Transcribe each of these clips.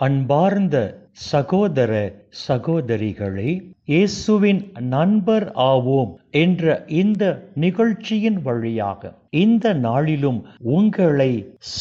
அன்பார்ந்த சகோதர சகோதரிகளே இயேசுவின் நண்பர் ஆவோம் என்ற இந்த நிகழ்ச்சியின் வழியாக இந்த நாளிலும் உங்களை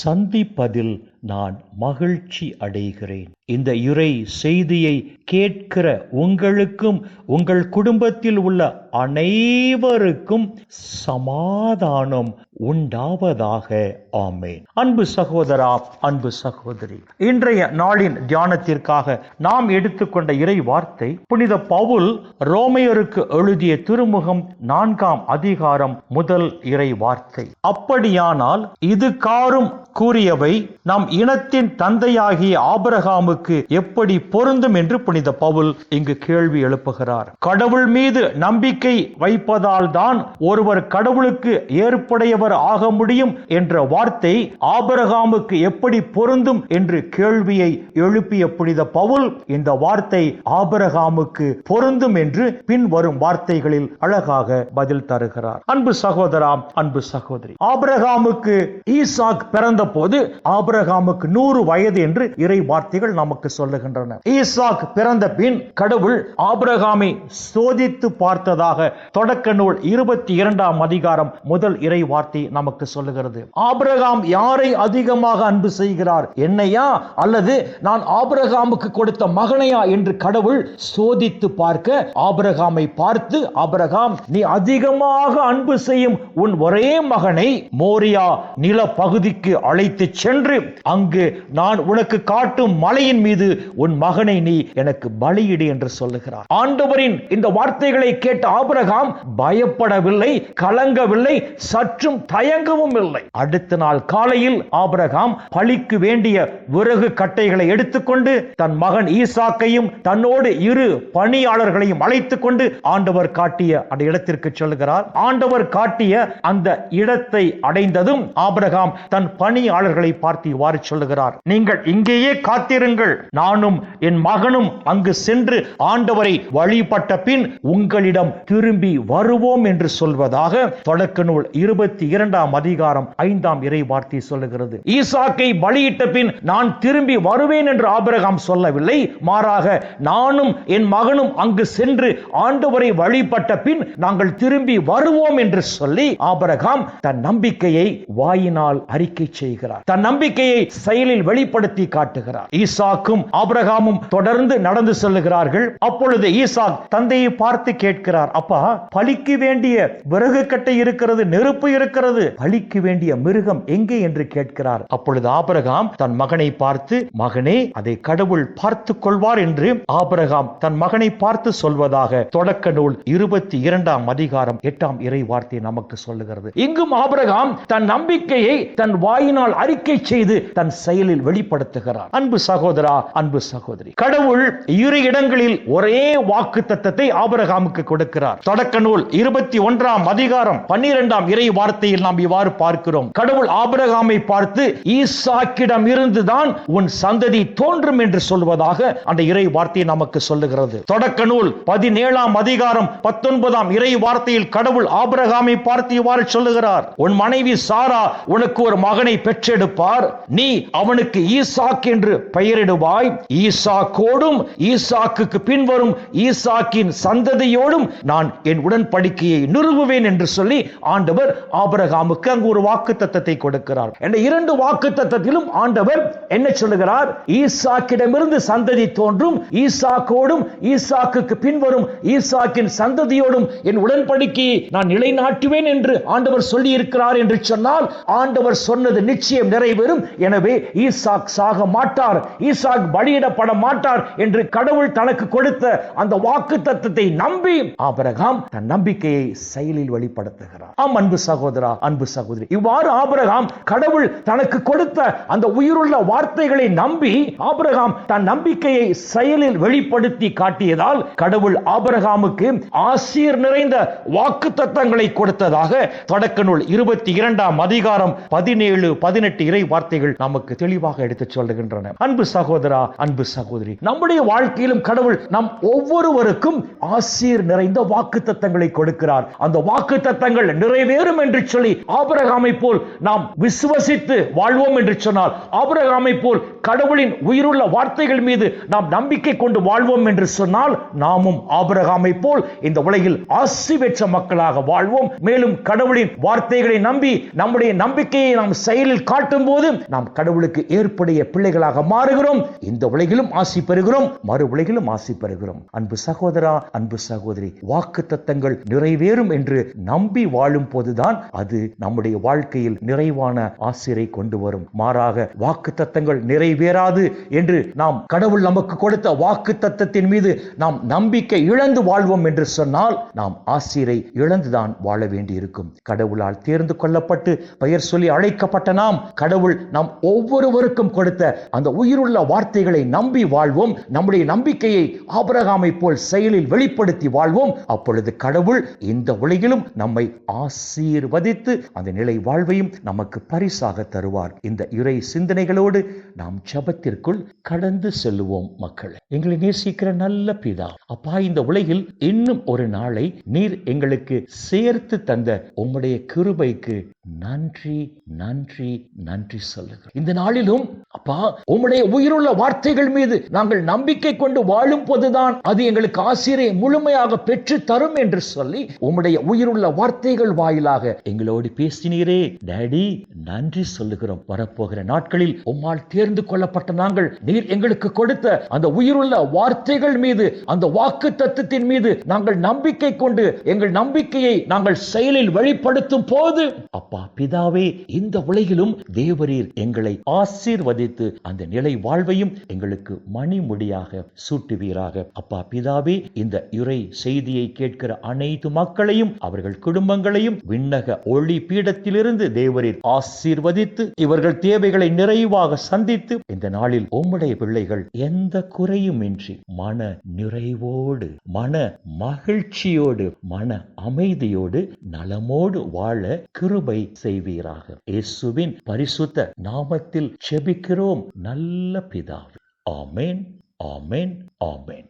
சந்திப்பதில் நான் மகிழ்ச்சி அடைகிறேன். இந்த இறை செய்தியை கேட்கிற உங்களுக்கும் உங்கள் குடும்பத்தில் உள்ள அனைவருக்கும் சமாதானம் உண்டாவதாக. ஆமேன். அன்பு சகோதரா அன்பு சகோதரி இன்றைய நாளின் தியானத்திற்காக நாம் எடுத்துக்கொண்ட இறை வார்த்தை புனித பவுல் ரோமையருக்கு எழுதிய திருமுகம் நான்காம் அதிகாரம் முதல் இறை வார்த்தை. அப்படியானால் இது காரும் கூறியவை நம் இனத்தின் தந்தையாகிய ஆபிரகாமுக்கு எப்படி பொருந்தும் என்று புனித பவுல் இங்கு கேள்வி எழுப்புகிறார். கடவுள் மீது நம்பிக்கை வைப்பதால் தான் ஒருவர் கடவுளுக்கு ஏற்புடையவர் ஆக முடியும் என்ற வார்த்தை ஆபரகாமுக்கு எப்படி பொருந்தும் என்று கேள்வியை எழுப்பிய புனித பவுல் இந்த வார்த்தை ஆபரகாமுக்கு பொருந்தும் என்று பின்வரும் வார்த்தைகளில் அழகாக பதில் தருகிறார். அன்பு சகோதரம் அன்பு சகோதரி ஆபரகாமுக்கு ஈசாக் பிறந்த போது ஆபரகாமுக்கு நூறு வயது என்று இறை வார்த்தைகள் நமக்கு சொல்லுகின்றன. ஈசாக் பிறந்த பின் கடவுள் ஆபிரகாமை சோதித்து பார்த்ததாக தொடக்க நூல் இருபத்தி இரண்டாம் அதிகாரம் முதல் இறை வார்த்தை நமக்கு சொல்லுகிறது. ஆபிரகாம் யாரை அதிகமாக அன்பு செய்கிறார்? என்னையா? அல்லது நான் ஆபிரகாமுக்கு கொடுத்த மகனையா? என்று கடவுள் சோதித்து பார்க்க ஆபிரகாமை பார்த்து ஆபிரகாம் நீ அதிகமாக அன்பு செய்யும் உன் ஒரே மகனை மோரியா நில பகுதிக்கு அழைத்து சென்று அங்கு நான் உனக்கு காட்டும் மலையின் மீது உன் மகனை நீ எனக்கு பலியிடு என்று சொல்லுகிறார். ஆண்டவரின் இந்த வார்த்தைகளை கேட்ட ஆபிரகாம் பயப்படவில்லை கலங்கவில்லை சற்றும் தயங்கவும் இல்லை. அடுத்த நாள் காலையில் ஆபிரகாம் பழிக்கு வேண்டிய விறகு கட்டைகளை எடுத்துக்கொண்டு தன் மகன் ஈசாக்கையும் தன்னோடு இரு பணியாளர்களையும் அழைத்துக் கொண்டு ஆண்டவர் காட்டிய அந்த இடத்திற்கு செல்கிறார். ஆண்டவர் காட்டிய அந்த இடத்தை அடைந்ததும் ஆபிரகாம் தன் பணியாளர்களை பார்த்து இவ்வாறு சொல்லுகிறார். நீங்கள் இங்கேயே காத்திருங்கள் நானும் என் மகனும் அங்கு சென்று ஆண்டவரை வழிபட்ட பின் உங்களிடம் திரும்பி வருவோம் என்று சொல்வதாக தொடக்க நூல் இருபத்தி இரண்டாம் அதிகாரம் ஐந்தாம் இறை வார்த்தை சொல்லுகிறது. ஈசாக்கை பலியிட்ட பின் நான் திரும்பி வருவேன் என்று ஆபிரகாம் சொல்லவில்லை. மாறாக நானும் என் மகனும் அங்கு சென்று ஆண்டவரை வழிபட்ட பின் நாங்கள் திரும்பி வருவோம் என்று சொல்லி ஆபரகாம் தன் நம்பிக்கையை வாயினால் அறிக்கை செய்கிறார். தன் நம்பிக்கையை செயலில் வெளிப்படுத்தி காட்டுகிறார். ஈசா ஈசாக்கும் ஆபிரகாமும் தொடர்ந்து நடந்து செல்லுகிறார்கள். அப்பொழுது ஈசாக் தந்தையை பார்த்து கேட்கிறார் அப்பா பலிக்கு வேண்டிய விறகு கட்டை இருக்கிறது நெருப்பு இருக்கிறது பலிக்கு வேண்டிய மிருகம் எங்கே? என்று கேட்கிறார். அப்பொழுது ஆபிரகாம் தன் மகனை பார்த்து மகனே அதை கடவுள் பார்த்து கொள்வார் என்று ஆபிரகாம் தன் மகனை பார்த்து சொல்வதாக தொடக்க நூல் இருபத்தி இரண்டாம் அதிகாரம் எட்டாம் இறை வார்த்தை நமக்கு சொல்லுகிறது. இங்கும் ஆபிரகாம் தன் நம்பிக்கையை தன் வாயினால் அறிக்கை செய்து தன் செயலில் வெளிப்படுத்துகிறார். அன்பு சகோதர அன்பு சகோதரி. கடவுள் இரு இடங்களில் ஒரே வாக்கு தத்தத்தை ஆபரகாமுக்கு கொடுக்கிறார். தொடக்க நூல் இருபத்தி ஒன்றாம் அதிகாரம் பன்னிரெண்டாம் இறை வார்த்தையில் நாம் இவ்வாறு பார்க்கிறோம். கடவுள் ஆபரகாமை பார்த்து ஈசாக்கிடம் இருந்துதான் உன் சந்ததி தோன்றும் என்று சொல்வதாக அந்த இறை வார்த்தை நமக்கு சொல்லுகிறது. தொடக்க நூல் பதினேழாம் அதிகாரம் பத்தொன்பதாம் இறை வார்த்தையில் கடவுள் ஆபரகாமை பார்த்து இவ்வாறு சொல்லுகிறார். உன் மனைவி சாரா உனக்கு ஒரு மகனை பெற்றெடுப்பார். நீ அவனுக்கு ஈசாக் என்று பெயரிடுவாய் ஈசாக்கோடும் ஈசாக்குக்கு பின்வரும் ஈசாக்கின் சந்ததியோடும் நான் என் உடன்படிக்கையை நிறுவுவேன் என்று சொல்லி ஆண்டவர் ஆபரகாமுக்கு அங்கு ஒரு வாக்கு தத்தத்தை கொடுக்கிறார். என்ற இரண்டு வாக்கு தத்தத்திலும் ஆண்டவர் என்ன சொல்லுகிறார்? ஈசாக்கிடமிருந்து சந்ததி தோன்றும் ஈசாக்கோடும் ஈசாக்குக்கு பின்வரும் ஈசாக்கின் சந்ததியோடும் என் உடன்படிக்கையை நான் நிலைநாட்டுவேன் என்று ஆண்டவர் சொல்லி இருக்கிறார் என்று சொன்னால் ஆண்டவர் சொன்னது நிச்சயம் நிறைவேறும். எனவே ஈசாக் சாக மாட்டார் ஈசாக் பலியிடப்பட மாட்டார் என்று கடவுள் தனக்கு கொடுத்த அந்த வாக்கு தத்துவத்தை நம்பி ஆபரகாம் தன் நம்பிக்கையை செயலில் வெளிப்படுத்துகிறார். ஆம் அன்பு சகோதரா அன்பு சகோதரி. இவ்வாறு ஆபரகாம் கடவுள் தனக்கு கொடுத்த அந்த உயிருள்ள வார்த்தைகளை நம்பி ஆபரகாம் தன் நம்பிக்கையை செயலில் வெளிப்படுத்தி காட்டியதால் கடவுள் ஆபரகாமுக்கு ஆசீர் நிறைந்த வாக்கு தத்தங்களை கொடுத்ததாக தொடக்க நூல் இருபத்தி இரண்டாம் அதிகாரம் பதினேழு பதினெட்டு இறை வார்த்தைகள் நமக்கு தெளிவாக எடுத்துச் சொல்லுகின்றன. அன்பு சகோதரி அன்பு சகோதரி. நம்முடைய வாழ்க்கையிலும் கடவுள் நம் ஒவ்வொருவருக்கும் ஆசீர் நிறைந்த வாக்கு தத்தங்களை கொடுக்கிறார். அந்த வாக்கு தத்தங்கள் நிறைவேறும் என்று சொல்லி ஆபரகாமை போல் நாம் விசுவசித்து வாழ்வோம் என்று சொன்னால் ஆபரகாமை போல் கடவுளின் உயிருள்ள வார்த்தைகள் மீது நாம் நம்பிக்கை கொண்டு வாழ்வோம் என்று சொன்னால் நாமும் ஆபரகாமை போல் இந்த உலகில் ஆசி பெற்ற மக்களாக வாழ்வோம். மேலும் கடவுளின் வார்த்தைகளை நம்பி நம்முடைய நம்பிக்கையை நாம் செயலில் காட்டும் போது நாம் கடவுளுக்கு ஏற்புடைய பிள்ளைகளாக மாறுகிறோம். இந்த உலகிலும் ஆசி பெறுகிறோம். மறு உலகிலும் ஆசி பெறுகிறோம். அன்பு சகோதரா அன்பு சகோதரி வாக்கு தத்தங்கள் நிறைவேறும் என்று நம்பி வாழும் போதுதான் அது நம்முடைய வாழ்க்கையில் நிறைவான ஆசிரை கொண்டு வரும். மாறாக வாக்கு தத்தங்கள் நிறைவேறாது என்று நாம் கடவுள் நமக்கு கொடுத்த வாக்கு தத்தத்தின் மீது நாம் நம்பிக்கை இழந்து வாழ்வோம் என்று சொன்னால் நாம் ஆசிரை இழந்துதான் வாழ வேண்டியிருக்கும். கடவுளால் தேர்ந்து கொள்ளப்பட்டு பெயர் சொல்லி அழைக்கப்பட்ட நாம் கடவுள் நாம் ஒவ்வொருவருக்கும் கொடுத்த அந்த உயிருள்ள வார்த்தைகளை நம்பி வாழ்வோம். நம்முடைய நம்பிக்கையை ஆபரகாமை போல் செயலில் வெளிப்படுத்தி வாழ்வோம். அப்பொழுது கடவுள் இந்த உலகிலும் நம்மை ஆசீர்வதித்து அந்த நிலை வாழ்வையும் நமக்கு பரிசாக தருவார். இந்த இறை சிந்தனைகளோடு நாம் ஜபத்திற்குள் கடந்து செல்லுவோம் மக்கள். எங்களை நேசிக்கிற நல்ல பிதா அப்பா இந்த உலகில் இன்னும் ஒரு நாளை நீர் எங்களுக்கு சேர்த்து தந்த உம்முடைய கிருபைக்கு நன்றி நன்றி நன்றி சொல்லுகிறோம். இந்த நாளிலும் அப்பா உம்முடைய உயிர் உள்ள வார்த்தைகள் மீது நாங்கள் நம்பிக்கை கொண்டு வாழும் போதுதான் அது எங்களுக்கு ஆசிரியை முழுமையாக பெற்று தரும் என்று சொல்லி உம்முடைய உயிருள்ள வார்த்தைகள் வாயிலாக எங்களோடு பேசினீரே. டேடி நன்றி சொல்லுகிறோம். வரப்போகிற நாட்களில் உம்மால் தேர்ந்து கொள்ளப்பட்ட நாங்கள் நீர் எங்களுக்கு கொடுத்த அந்த உயிருள்ள வார்த்தைகள் மீது அந்த வாக்கு தத்துவத்தின் மீது நாங்கள் நம்பிக்கை கொண்டு எங்கள் நம்பிக்கையை நாங்கள் செயலில் வெளிப்படுத்தும் போது அப்பா பிதாவே இந்த உலகிலும் தேவரீர் எங்களை ஆசீர்வதித்து அந்த நிலை வாழ்வையும் எங்களுக்கு மணிமுடியாக சூட்டுவீராக. அப்பா பிதாவே இந்த இறை செய்தியை கேட்கிற அனைத்து மக்களையும் அவர்கள் குடும்பங்களையும் விண்ணக ஒளி பீடத்திலிருந்து தேவரீர் ஆசீர்வதித்து இவர்கள் தேவைகளை நிறைவாக சந்தித்து இந்த நாளில் உம்முடைய பிள்ளைகள் எந்த குறையும் இன்றி மன நிறைவோடு மன மகிழ்ச்சியோடு மன அமைதியோடு நலமோடு வாழ கிருபை செய்வீராக. இயேசுவின் பரிசுத்த நாமத்தில் செபிக்கிறோம். நல்ல பிதாவே ஆமென் ஆமென் ஆமென்